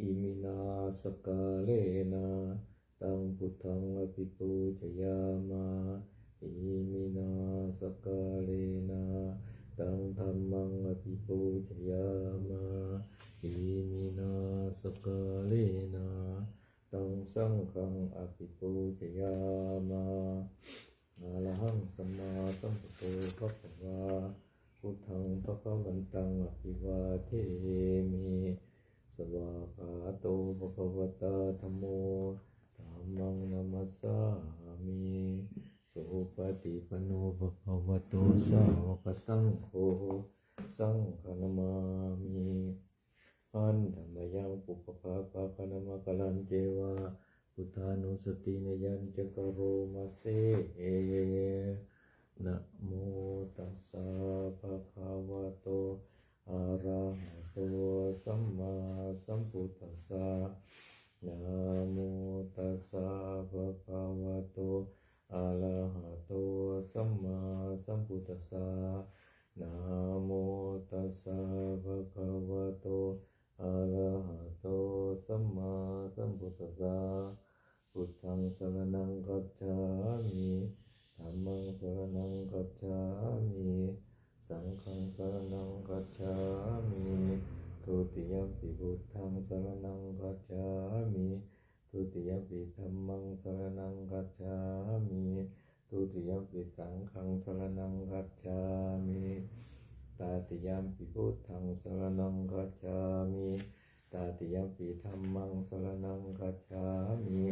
อิมินาสกาเลนะตังพุทธังอภิปูชยามาอิมินาสกาเลนะตังธรรมังอภิปูชยามาอิมินาสกาเลนะตังสังฆังอภิปูชยามาอะระหังสัมมาสัมพุทโธพระภวาพุทธังพระคะวันตังอภิวาเทมิ สวากาโตภะคะวะตาธัมโมธัมมังนัมมัสสามิสุปฏิปนโนภะคะวะโตสาวกสังโฆสังฆนามามิอันธรรมยังปุปภาปะคะนามะกะลันเจวะพุทธานุสตินยัญจกโรมาเซนะโมตัสสะภะคะวะโต อะระหะโตสัมมาสัมพุทธัสสะนะโมตัสสะภะคะวะโตอะระหะโตสัมมาสัมพุทธัสสะนะโมตัสสะภะคะวะโตอะระหะโตสัมมาสัมพุทธัสสะพุทธังสรณังกัจฉามิธัมมังสรณังกัจฉามิ สังฆังสรณังกัจฉามิทุติยปิพุทธังสรณังกัจฉามิทุติยปิธัมมังสรณังกัจฉามิทุติยปิสังฆังสรณังกัจฉามิตาติยมปิพุทธังสรณังกัจฉามิตาติยมปิธัมมังสรณังกัจฉามิ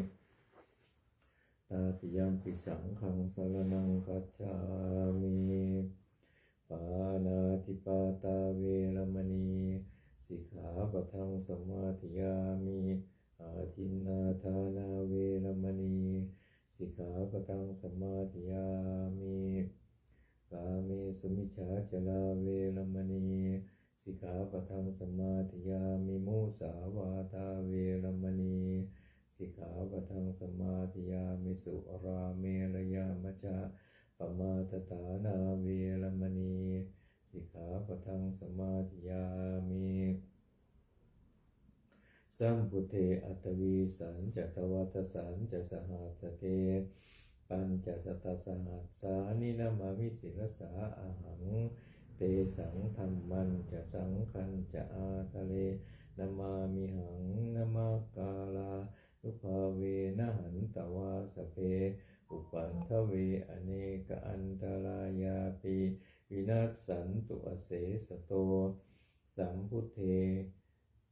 ตาติยมปิสังฆังสรณังกัจฉามิ ปานาติปาตาเวรมณีสิกขาปะทังสมาธิยามิอาทินนาทานาเวรมณีสิกขาปะทังสมาธิยามิกาเมสุมิชาจลาเวรมณีสิกขาปะทังสมาธิยามิมุสาวาทาเวรมณีสิกขาปะทังสมาธิยามิสุราเมรยามะจา ปมาทฐานาเวรมณีสิกขาปทังสมาธิยามิสัมพุเทอัตวีสันจะทวัตสันจะสหัสเก ปัญจสตสหัสสานินามามิศิรสาอาหัง เตสังธรรมันจะสังคันจะอาทะเลนามามิหังนามากาลานุภาเวนะหันตวาสเพ อุปันทเวอเนกอันตรายาปิวินัสสันตุอเสสโต สัมพุทเท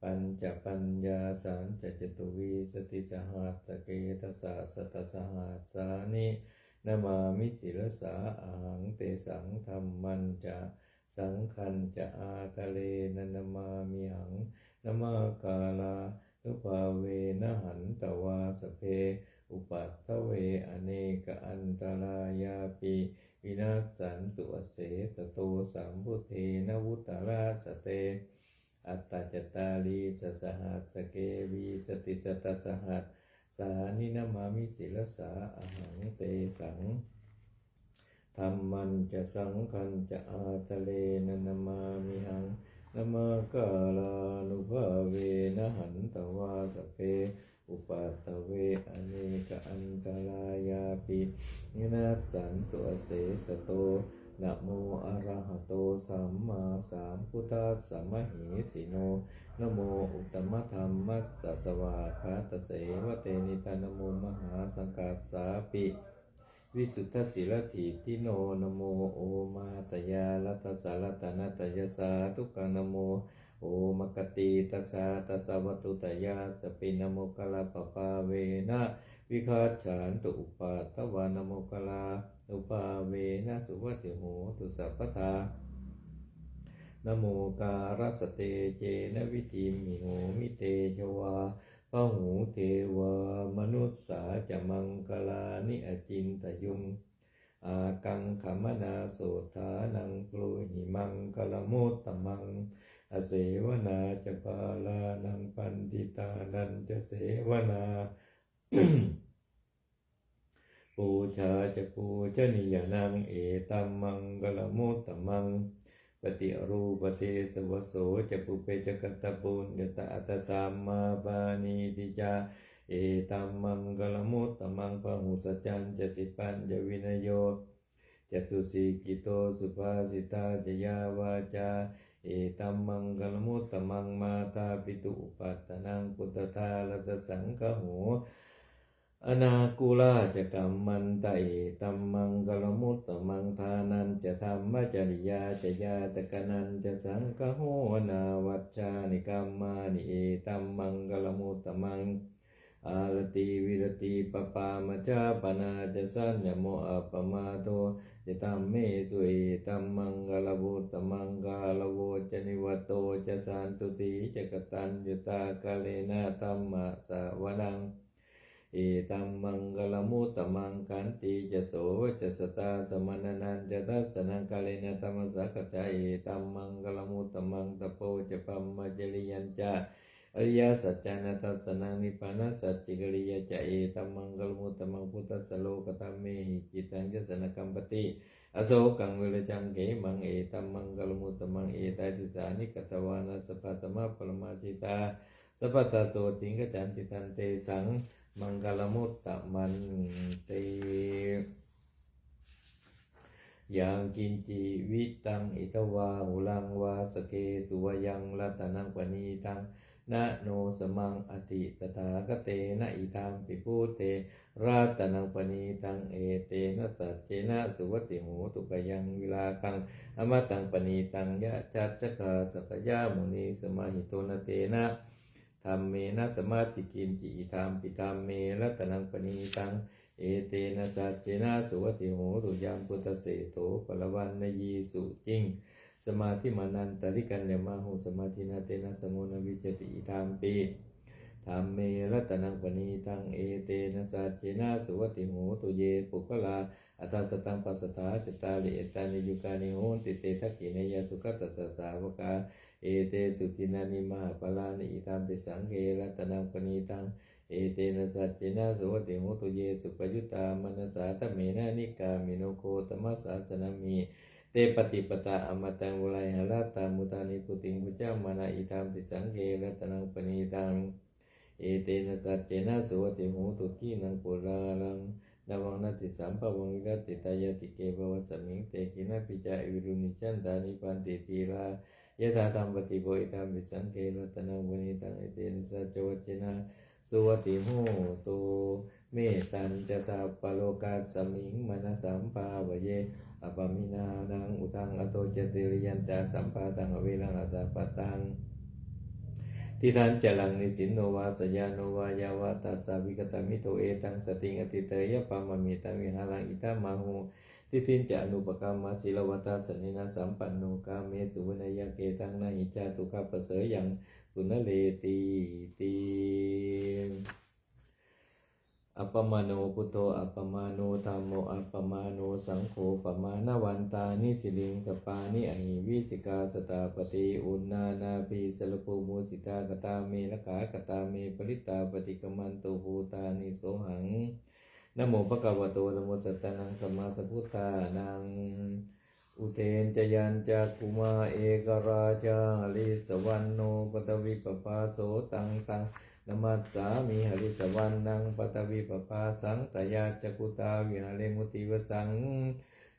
ปัญจปัญญาสันจจตุวีสติสหัสสเกตสะสตสหัสสานินามามิศิรสาอาหังเตสังธรรมันจะสังคันจะอาทะเลนันามามิหังนามากาลานุภาเวนะหันตวาสเพ อุปัตถเวอเนกอันตรายาปิวินาศสันตุเสสโตสัมพุทเทนวุตตราสเต อัตตจตาลีสสหัสเกวีสติสตสหัสสานินามามิศิลสาอาหังเตสังธรรมันจะสังคันจะอาทะเลนนามามิหังนามากาลานุภาเวนะหันตวาสเพ อุปัตเวอเนกอันตรายาปินินาสสันตุอเสสโตนะโมอะระหะโตสัมมาสัมพุทธัสสะมะเหสิโนนะโมอุตตมธรรมัสสะสวาคาตเสวะเตนิตานโมมหาสังกัสสาปิ วิสุทธสิลถิติโนนโมโอมาตยาลัตสาลตนาตยสาทุกขนโม โอมกติตัสสะตัสสะวัตุตยาสปินโมกลาปปาเวนะวิคาฉานตุอุปาทวานโมกลาอุปาเวนะสุวัติโหตุสัพพทานโมการสเตเจนะวิธิมิโหมิเตชวาพหูเทวามนุสสาจะมังกลานิอจินตยุงอากังขมนาโสธานังกลุหิมังกลโมตมัง อเสวนาจะปาลานังปันติตานันจะเสวนาปูชาจะปูชนียนังเอตัมมังกลมุตตมัง ปฏิรูปเทสวโสจะปุเปจกตตปุญญตอัตสัมมาปานีติจาเอตัมมังกลมุตตมังพหุสจันจะสิปัญญวินโยจะสุสีกิโตสุภาสิตาจะยาวาจา เอตัมมังกลมุตตมังมาตาปิตุอุปัตตนังปุตตาลสสังคโหอนาคุลาจะกัมมันตะเอตัมมังกลมุตตมังทานันจะธรรมจริยาจะยาตะกนันจะสังคโหนาวัชชานิกัมมานิเอตัมมังกลมุตตมังอารติวิรติปปามจาปนาจะสัญญโมอปมาโต จะตัมเมสุเอตัมมังกาลบุตตมังกาลโวจนิวโตจะสันตุติจะกตัญยุตากาเลนะตัมมะสาวนังเอตัมมังกลมุตตมังคันติจะโสจะสตาสมณนันจะทัสสนังกาเลนะตัมมะสักจาเอตัมมังกลมุตตมังตะโพจะปัมมะจริยัญจา อริยสัจจานาตัสนังนิพพานาสัจจิกริยาจะเอตัมมังกลมุตตมังพุทธสโลกตัมเมหิจิตังยสนกัมปติอโศกังเวรจังเกมังเอตัมมังกลมุตตมังเอตาติสานิกตวานาสปัตมะปรมาจิตาสปัตตโสติงกจันติตันเตสังมังกลมุตตะมันเตยังกินจีวิตังอิตวาหุลังวาสเกสุวยังรัตนังปณีตัง นะโนสมังอติตถาคเตนะอิตัมปิพูเตรัตนังปณีตังเอเตนะสัจเจนะสุวติโหตุกยังวิลาคังอมตังปณีตังยะจัจจกาสัพยามุนีสมาหิโตนเตนะธรรมเมนะสมาติกินจิธรรมปิตามเมรัตนังปณีตัง เอเตนะสัจเจนะสุวติโหตุยังพุทธเสโถปรวันนยีสุจริง สมาธิมานันตริกันเนมาหุสมาธินาเตนะสมุนวิจติอิธามปีธรรมเมรัตนังปณีตังเอเตนะสัจเจนะสุวติโหตุเยปุกลาอัตสตังปัสสถาจตาลิเอตานิยุกานิโหติเตทักขิเนยสุขตัสสะสาวกาเอเตสุตินานิมาปลานิอิธามปิสังเกรัตนังปณีตังเอเตนะสัจเจนะโสติโหตุเยสุปยุตตามนัสสาตเมนะนิกามิโนโคตมัสสาสนามี เตปฏิปตาอมตังวไลหะราตามุตานิปุติงพุจามานาอิตามปิสังเกรัตนังปณีตังเอเตนะสัจเจนะโสติโหตุกีนังปุราลังนวังนาติสัมภวังวิรัติตายติเกภวสมิงเตกินะปิจาอิรุนิจันตานิปันติตีลายะธาธรรมปฏิโบอิตามปิสังเกรัตนังปณีตังเอเตนะสัจจวัจเจนะสุวติโหตุ เมตันจะสัพพโลกาสมิงมนสัมภาวเยอปมินานังอุทังอโตเจติริยันตาสัมปาตังอเวลังอสัพปตังทิทันจลังนิสินโนวาสยานโนวายาวาตัสสาวิกตามิโตเอตังสติงอติเตยปามมิตังวิหารังอิตามาหูทิทินจะอนุปกรรมาศิลวัตาสนินาสัมปันโนกาเมสุวรรณยเกตังนาหิจาตุกัปเสยยังปุณเลตีตี ปมาโนพุทโธอัปมาโนธรรมโมอัปมาโนสังโฆปมาณวันตานิสิลิงสปานิอหิวิสิกาสตาปฏิอุณนานาภิสลภูมุสิตากตาเมละขากตาเมปริตาปฏิกมันตุภูตานิโสหังนะโมภะคะวโตนโมสัตตานังสมมาสพุทธานังอุเทนจยันจักกุมาเอกราชาลิสวรรณโนปตวิปปาโสตังตัง นมัสสามิหริสวรรณังปตวิปปาสังตยาจักุตาวิหาเลมุติวสัง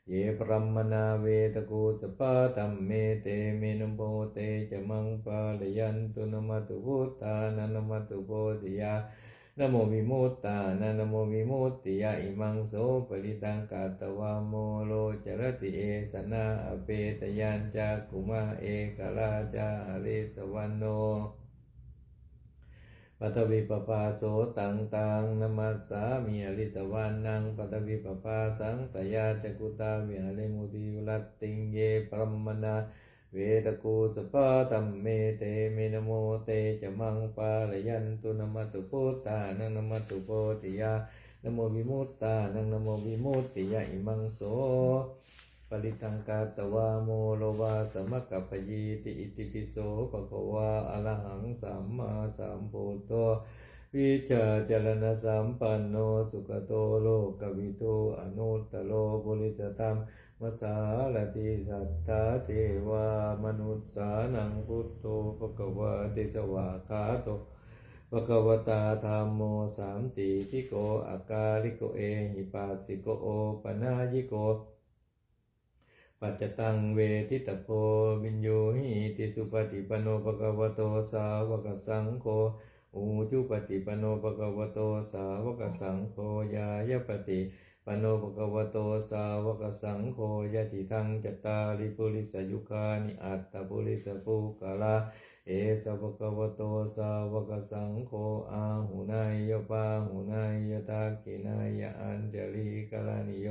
เยปรัมมนาเวตกูสปาตัมเมเตเมนโปเตจะมังปาลยันตุนมัตุพุทธานันมัตุโพธิยานโมวิมุตตานะนโมวิมุตติยาอิมังโสปริตังกาตวาโมโลจรติเอสนาอเปตยันจักุมาเอกราชาเลสวรรณโน ปัตวิปปาโสตังตังนมัสสามิอริสวรรนังปัตวิปปาสังตยาจักุตาวิหาเลมุติวรัตติงเยปรมนาเวตกูสปาตัมเมเตเมนโมเตจะมังปาลยันตุนมัตุพุทธานังนมัตุโพธิยานโมวิมุตตานังนโมวิมุตติยาอิมังโส ปริตังกาตวาโมโลวาสมกัปยีติอิติปิโสปะคะวาอะระหังสัมมาสัมพุทโธวิชาจรณสัมปันโนสุขโตโลกวิโตอนุตตโลบุริสธรรมมสาลติสัทธาเทวามนุษย์สานังพุทโธภควะติสวากขาโตภควตาธรรมโมสามติทิโกอากาลิโกเอหิปัสสิโกโอปนายิโก ปัจจตังเวทิตโพวินโยหิติสุปฏิปโนภะคะวะโตสาวกสังโฆอูจุปฏิปโนภะคะวะโตสาวกสังโฆยายปฏิปโนภะคะวะโตสาวกสังโฆยะติทังจตาริปุริสยุคานิอัตตปุริสปุกะลาเอสะภะคะวะโตสาวกสังโฆอาหุนายยปาหุนายยตากินายะอัญจลีกาลานิโย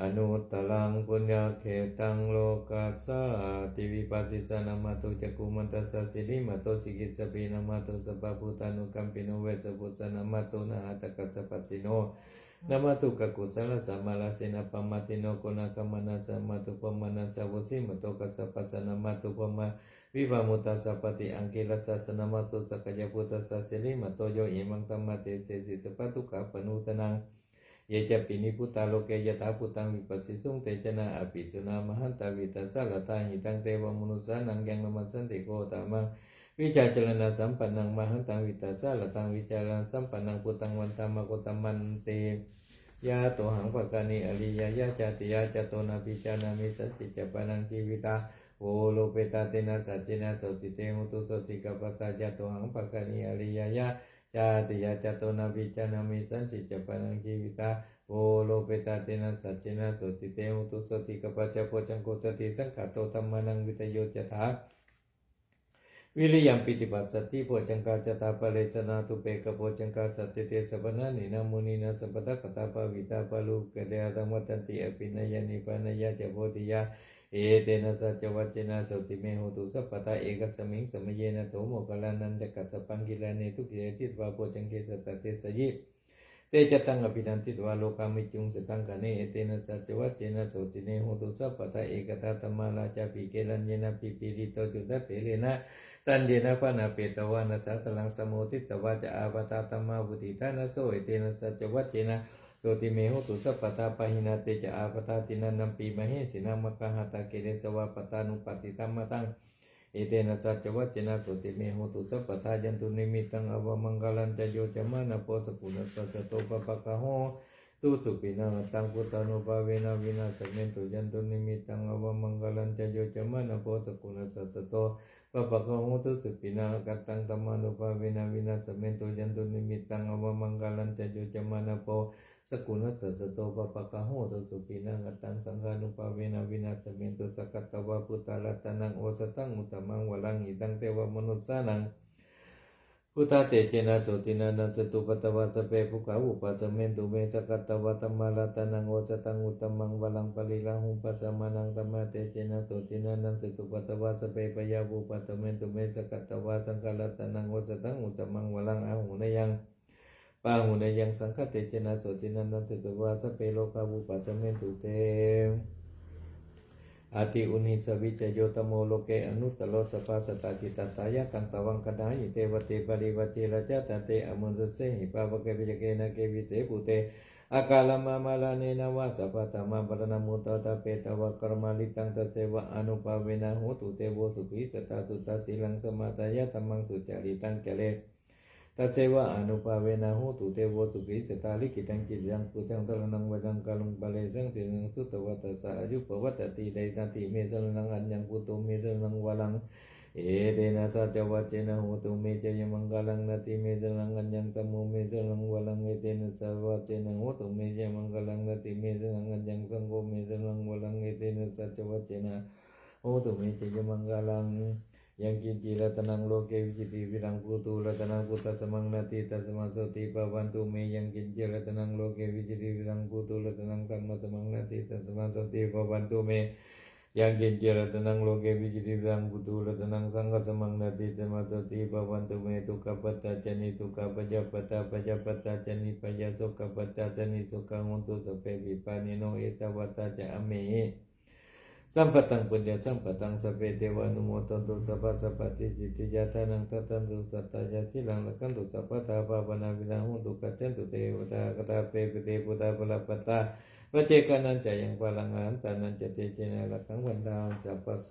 อนุตตรังปุญญาเขตังโลกัสสาติวิปัสสิสานามาตุจักุมันตัสสะสิริมาตุสิกิสสปีนามาตุสัพพะพุทธานุกัมปิโนเวสสพุทธานามาตุนะหัตถกัสสะปัสสิโนนามาตุกะกุสลสัมมาลาสินาปมาติโนโกนาคมานาสัมมาตุปมานาสาวสิมาตุกัสสะปัสสนามาตุปมาวิภามุตัสสะปฏิอังกิรัสสะสนามาสุสักยพุทธัสสะสิริมาโตโยอิมังตัมมาเตเสสิสปะตุกะปนุตนัง ยจะปินิพุตาโลเกยถาพุตังวิปัสสิสุงเตจนะอภิสุนามหันตาวิตัสสะละตาหิตังเตวมนุสานังยังนมัสสันติโกตามังวิจารณะสัมปันนังมหันตังวิตัสสะละตังวิจารณาสัมปันนังพุตังวันตามะโกตมันเตยาโตหังปะกานิอริยยะจติยาจโตนาปิจานามิสัจจิจปานังจีวิตาโอโลเปตาเตนะสัจจินะสติเตมุตุสติกปัสสะจโตหังปะกานิอริยยะ จติยาจโตนาปิจานามิสัจจิจปานังจีวิตาโอโลเปตาเตนะสัจเจนะโสติเตมุตุสติกปัจจโพจังโกสติสังขะโตธรรมานังวิทโยจถาวิริยัมปิติปัสสติโพจังกาจตาปะเลสนาตุเปกโพจังกาสัตติเตสปนานินามุนีนาสัพพะกตาปวิตาปะลุกเดอะธรรมตันติอภินยานิปานยาเจโพติยา เอเตนะสัจวัจเจนะสุติเมหุตุสัพพตาเอกัสมิงสมเยนะโทโมกัลลานันจักัสพังกิลาเนทุกเยติตวาโพจังเคสตเตสยิเตจตังอภินันติตวาโลกามิจุงสตังกะเนเอเตนะสัจวัจเจนะสุติเมหุตุสัพพตาเอกตาตมาราจาปิเกลันเยนะปิปิริโตจุตเตเลนะตันเดนะปะนาเปตวานะสัตลังสมุติตวาจะอาปตาตมาบุติธานะโสเอเตนะสัจวัจเจนะ สุติเมหุตุสัพพทายันตุนิมิตังอวมังกลันจะโยจมานะโพสกุณสัจโตปะปะกะโหตุสุปินังตังพุทธานุภาเวนะวินาสเมตุยันตุนิมิตังอวมังกลันจะโยจมานะโพสกุณสัจโตปะปะกะโหตุสุปินังกัตตังธรรมานุภาเวนะวินาสเมตุยันตุนิมิตังอวมังกลันจะโยจมานะโพ สกุณสัสสโตปะปะกะโหตุสุปินังกัตตังสังฆานุภาเวนะวินาสเมตุสกัตตวะพุทธารัตนังโอสตังอุตมังวลังอิตังเทวมนุสสานังพุทธเตเจนะโสตินานัสตุปตวะสเปภุกาอุปัสเมนตุเมสกัตตวะตัมมาลตานังโอสตังอุตมังวลังปริลังหุปัสมานังตัมมเตเจนะโสตินานัสตุปตวะสเปปยาบุปัสเมนตุเมสกัตตวะสังฆลาตานังโอสตังอุตตมังวลังอาหุนยัง ปาหุนยังสังฆเตเจนะโสตินานัสตุวะสเปโลกาบุปัสสเมนตุเตอาติอุนิสวิจโยตโมโลเกอนุตตโลสภาสตาจิตตายะตังตวังคดาหิเตวเตปริวเจรจตเตอมุนเสหิปาวเกวิจเกนะเกวิเสปุเตอากาลมามาลาเนนวะสัพพตมาปรณมุตตะเปตวะกรมาลิตังตเสวะอนุภาเวนะโหตุเตโวสุขิสตาสุตาสีลังสมาตายะตัมมังสุจาริตังเก ตัสเสวะอนุปาเวนะหูตุเตโวสุกิสตาลิกิตังกิยังปุจังตระนังวจังกาลุงบาลีสังติงสุตวัตสะอายุปวัตติไดนาติเมสลังอันยังกุตุเมสลังวลังเอเดนะสัจวัจเจนะหูตุเมจยมังกาลังนาติเมสลังอันยังตมุเมสลังวลังเอเดนะสัจวัจเจนะหูตุเมจยมังกาลังนาติเมสลังอันยังสังโฆเมสลังวลังเอเดนะสัจวัจเจนะหูตุเมจยมังกาลัง ยังกินจีรัตนังโลกเกวิจิติวิรังพุตูรัตนังพุทธสมังนาติตัสมาสติปะวันตุเมยังกินจีรัตนังโลกเกวิจิติวิรังพุตูรัตนังธรรมสมังนาติตัสมาสติปะวันตุเมยังกินจีรัตนังโลกเกวิจิติวิรังพุตูรัตนังสังฆสมังนาติตัสมาสติปะวันตุเมตุกปัตตาจนิตุกปัจจปัตตาปัจจปัตตาจนิปัจจสุขปัตตาจนิสุขังุตุสเปวิปานิโนเอตวัตตาจะอเม สัมปตังปุญญาสัมปตังสเปเทวานุโมตันตุสัพพะสัพพะติสิติยาทานังตตันตุสัตตายาสิลังละกันตุสัพพะตาภาวนาวินาหุตุกัจจันตุเทวตากตาเปปเตปุตาปลปตาปเจกานันจะยังพลังงานตานันจะเตเจนะละขังวันดาวสัพพโส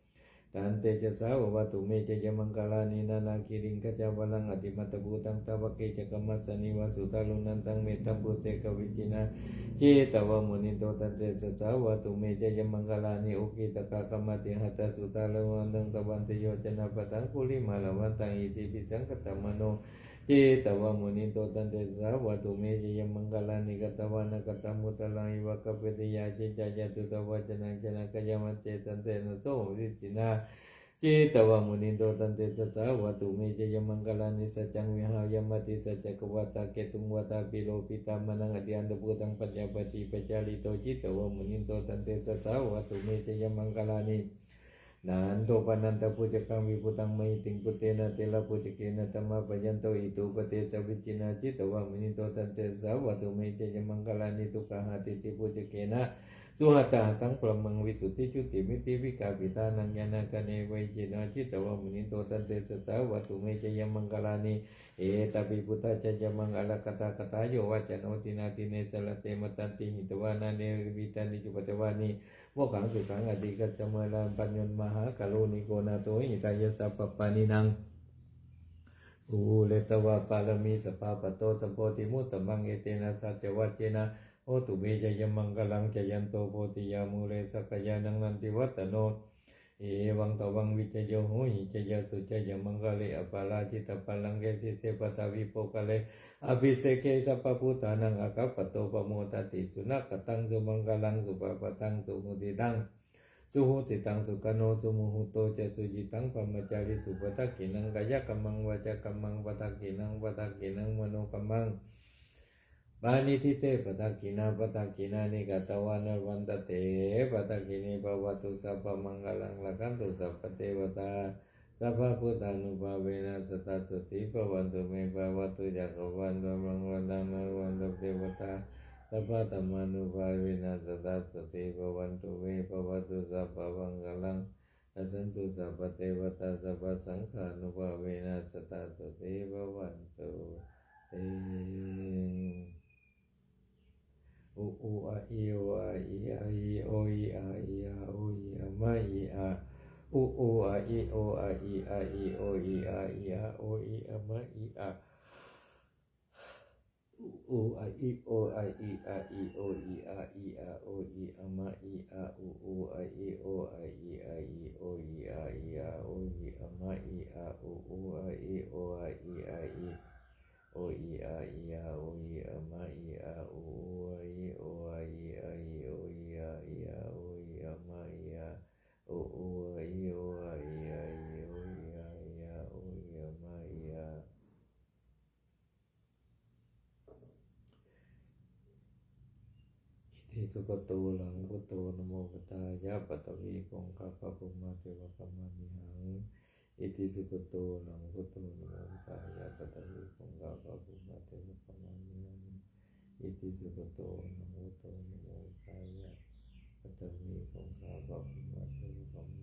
ตันเตจะสาววัตุเมจะยมังกลานีนานาคิริงกัจาวลังอติมัตบูตังตาวเกจกรรมัสนิวสุตาลุนันตังเมตัมบุเตกวิจินาเจตวมุนิโตตันเตจะสาววัตุเมจะยมังกลานีโอเคตกากมัติหัตสุตาลุนันตังตวันเตโยจนะปะตังคุลิมาลวันตังอิติปิสังกตมโน เจตวมุนิโตตันเตสาวะตุเมจยมังกลานิกตวานกตมุตลังอิวะกปติยาจิจายตุตวะจนังจนะกยมัจเจตันเตนะโสวิจินาจิตวมุนิโตตันเตสาวะตุเมจยมังกลานิสัจจังวิหายมติสัจจกวัตเกตุงวัตปิโลปิตามันังอดิยันตบุตังปัญญาปฏิปจาริโตจิตวมุนิโตตันเตสาวะตุเมจยมังกลานิ นันโตปนันตะปุจกังวิปุตังไม่ติงปุเตนะเตลาปุจเกนะธรรมะปัญโตอิทุปเตจวิจินาจิตวะมินิโตตันเจสาวะตุเมเจยมังกลานิทุกะหาติติปุจเกนะสุหตาตังพลมังวิสุทธิจุติมิติวิกาปิตานังยานาคเนวิจินาจิตวะมุนิโตตันเตสสาวะตุเมจยมังกลานิเอตบิพุทธจัจมังกลาคตาคตาโยวะาจโนตินาติเนสละเตมตันติหิตวานาเนวิตานิจุปเตวานิ พวกขังสุขังอดีกัจมะลังปัญญมหากาลุนิโกนาโตหิตายสัพปานินังอูเลตวะปารมีสภาปโตสัมโพธิมุตตมังเอเตนะสัจวัจเจนะโอตุเบจยมังกลังจยันโตโพธิยามูเลสกยานังนันติวัตโน เอวังตวังวิจโยหหิจยสุจยมังกะเลอปาลาจิตปัลังเกสิเสปตาวิโปกะเลอภิเสเกสัพพุทานังอาคัปโตปโมตติสุนักตังสุมังกลังสุปปตังสุมุติตังสุหุติตังสุกโนสุมุหุโตจะสุจิตังปมจาริสุปตักกินังกายกัมมังวาจากัมมังปตักกินังปตักกินังมโนกัมมัง บานิทิเตปะตักขินาปะทักขินานิกาตวานรวันตเตปะตักขินิปวัตุสัพพมังกลังละกันตุสัพพเทวตาสัพพุทานุภาเวนะสตัสติปวันตุเมปวัตุจักวันตมังวันดามวันตเทวตาสัพพธรรมานุภาเวนะสตัสติปวันตุเมปวัตุสัพพมังกลังอสันตุสัพพเทวตาสัพสังฆานุภาเวนะสตัสติปวันตุเต อีโออะอีอะอีโออีอะอีอะโออีอะมาอีอะอุอุอะอีโออะอีอะอีโออีอะอีอะโออีอะมาอีอะอุอุอะอีโออะอีอะอีโออีอะอีอะโออีอะมาอีอะอุอุอะอีโออะอีอะอีโออีอะอีอะโออีอะมาอีอะอุอุอะอีโออะอีอะอี o i a i a o i a ma สุปโตหลังพุโตนโมปตายะปัตตวีกงกัปปะปุมาเทวะปมานิหังอิติสุกตัหลังพุโตนโมปตายะปัตตวีกงกัปปะปุมาเทวะปมานิหังอิติสุกตัหลังพุโตนโมปตายะปัตตวีกงกัปปะปุมาเทวะปมา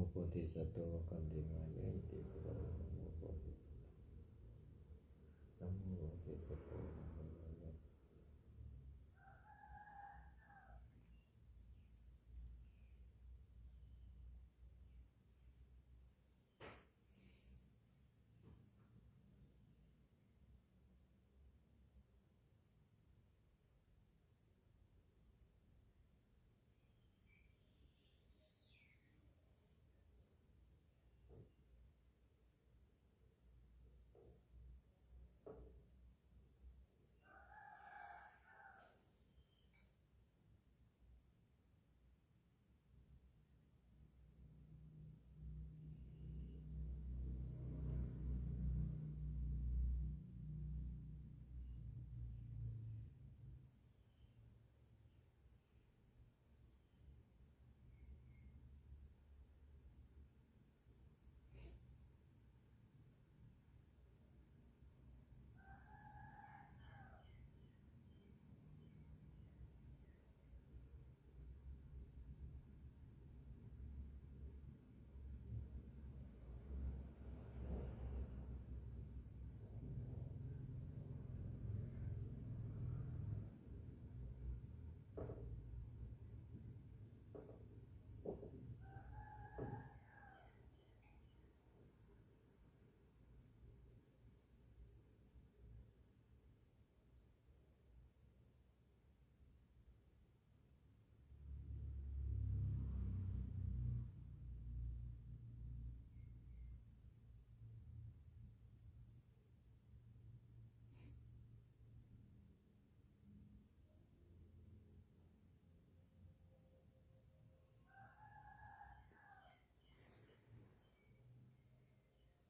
Mupati sato kanti maya iti Namo Bhagavato